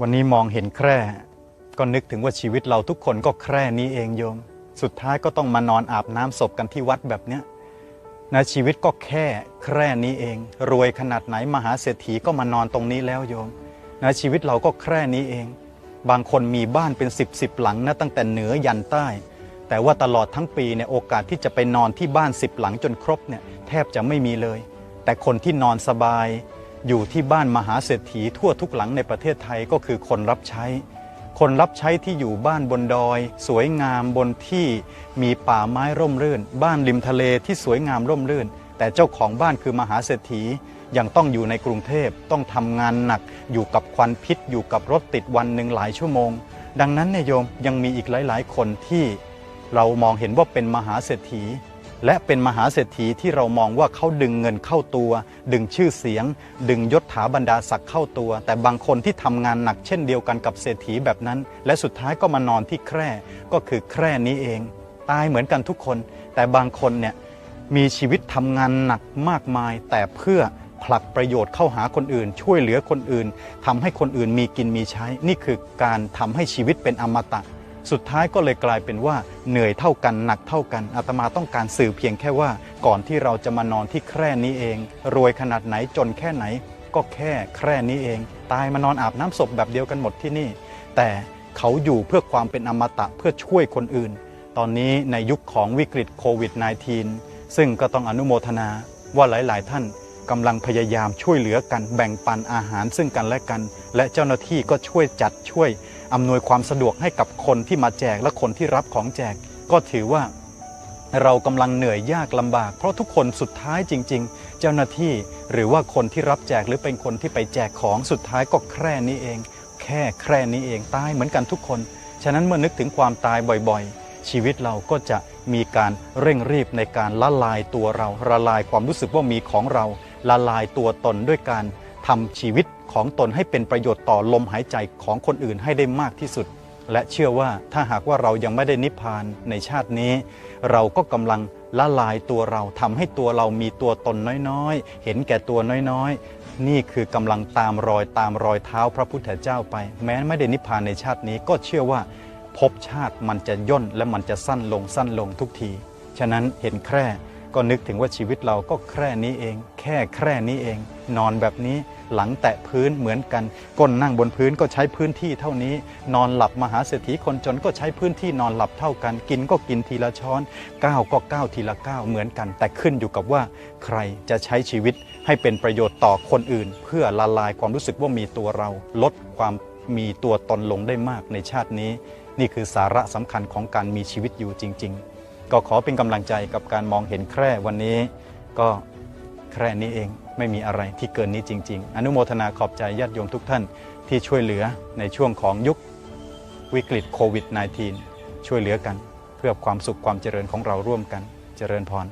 วันนี้มองเห็นแคร่ ก็นึกถึงว่าชีวิตเราทุกคนก็แคร่นี้เองโยม สุดท้ายก็ต้องมานอนอาบน้ำศพกันที่วัดแบบเนี้ยนะชีวิตก็แค่แคร่นี้เอง รวยขนาดไหนมหาเศรษฐีก็มานอนตรงนี้แล้วโยมนะชีวิตเราก็แคร่นี้เอง บางคนมีบ้านเป็นสิบสิบหลังนะตั้งแต่เหนือยันใต้ แต่ว่าตลอดทั้งปีเนี่ยโอกาสที่จะไปนอนที่บ้านสิบหลังจนครบเนี่ยแทบจะไม่มีเลย แต่คนที่นอนสบาย อยู่ที่บ้านมหาเศรษฐีทั่วทุกหลังในประเทศไทยก็คือคนรับใช้ คนรับใช้ที่อยู่บ้านบนดอย สวยงามบนที่มีป่าไม้ร่มรื่น บ้านริมทะเลที่สวยงามร่มรื่น แต่เจ้าของบ้านคือมหาเศรษฐียังต้องอยู่ในกรุงเทพต้องทำงานหนัก อยู่กับควันพิษ อยู่กับรถติดวันหนึ่งหลายชั่วโมง ดังนั้นเนี่ยโยมยังมีอีกหลาย ๆ คนที่เรามองเห็นว่าเป็นมหาเศรษฐี และเป็นมหาเศรษฐีที่เรามองว่าเขาดึงเงินเข้าตัว ดึงชื่อเสียง ดึงยศถาบรรดาศักดิ์เข้าตัว แต่บางคนที่ทำงานหนักเช่นเดียวกันกับเศรษฐีแบบนั้น และสุดท้ายก็มานอนที่แคร่ก็คือแคร่นี้เอง ตายเหมือนกันทุกคน แต่บางคนเนี่ยมีชีวิตทำงานหนักมากมาย แต่เพื่อผลักประโยชน์เข้าหาคนอื่น ช่วยเหลือคนอื่นทำให้คนอื่นมีกินมีใช้ นี่คือการทำให้ชีวิตเป็นอมตะ สุดท้ายก็เลยกลายเป็นว่าเหนื่อยเท่ากันหนักเท่ากันอาตมาต้องการสื่อเพียงแค่ว่า ก่อนที่เราจะมานอนที่แคร่นี้เอง รวยขนาดไหนจนแค่ไหน ก็แค่แคร่นี้เอง ตายมานอนอาบน้ำศพแบบเดียวกันหมดที่นี่ แต่เขาอยู่เพื่อความเป็นอมตะเพื่อช่วยคนอื่น ตอนนี้ในยุคของวิกฤตโควิด -19 ซึ่งก็ต้องอนุโมทนาว่าหลาย ๆ ท่านกำลังพยายามช่วยเหลือกันแบ่งปันอาหารซึ่งกันและกัน และเจ้าหน้าที่ก็ช่วยจัดช่วย อำนวยความสะดวกให้กับคนที่มาแจกและคนที่รับของแจก ก็ถือว่าเรากำลังเหนื่อยยากลำบาก เพราะทุกคนสุดท้ายจริง ๆ เจ้าหน้าที่หรือว่าคนที่รับแจกหรือเป็นคนที่ไปแจกของสุดท้ายก็แค่นี้เอง แค่แค่นี้เองตายเหมือนกันทุกคน ฉะนั้นเมื่อนึกถึงความตายบ่อยๆ ชีวิตเราก็จะมีการเร่งรีบในการละลายตัวเราละลายความรู้สึกว่ามีของเราละลายตัวตนด้วยการทำชีวิต ของตนให้เป็นประโยชน์ต่อลมหายใจของคนอื่นให้ได้มากที่สุด และเชื่อว่าถ้าหากว่าเรายังไม่ได้นิพพานในชาตินี้ เราก็กำลังละลายตัวเราทำให้ตัวเรามีตัวตนน้อยๆ เห็นแก่ตัวน้อยๆ นี่คือกำลังตามรอยตามรอยเท้าพระพุทธเจ้าไป แม้ไม่ได้นิพพานในชาตินี้ก็เชื่อว่าภพชาติมันจะย่นและมันจะสั้นลงสั้นลงทุกที ฉะนั้นเห็นแคร่ ก็นึกถึงว่าชีวิตเราก็แค่นี้เอง แค่แค่นี้เอง นอนแบบนี้หลังแตะพื้นเหมือนกัน ก้นนั่งบนพื้นก็ใช้พื้นที่เท่านี้ นอนหลับมหาเศรษฐีคนจนก็ใช้พื้นที่นอนหลับเท่ากัน กินก็กินทีละช้อนก้าวก็ก้าวทีละก้าวเหมือนกัน แต่ขึ้นอยู่กับว่า ใครจะใช้ชีวิตให้เป็นประโยชน์ต่อคนอื่น เพื่อละลายความรู้สึกว่ามีตัวเรา ลดความมีตัวตนลงได้มากในชาตินี้ นี่คือสาระสำคัญของการมีชีวิตอยู่จริง ๆ ก็ขอเป็นกำลังใจกับการมองเห็นแคร่วันนี้ ก็แคร่นี้เองไม่มีอะไรที่เกินนี้จริง ๆ อนุโมทนาขอบใจญาติโยมทุกท่านที่ช่วยเหลือในช่วงของยุควิกฤตโควิด -19 ช่วยเหลือกัน เพื่อความสุขความเจริญของเราร่วมกันเจริญพร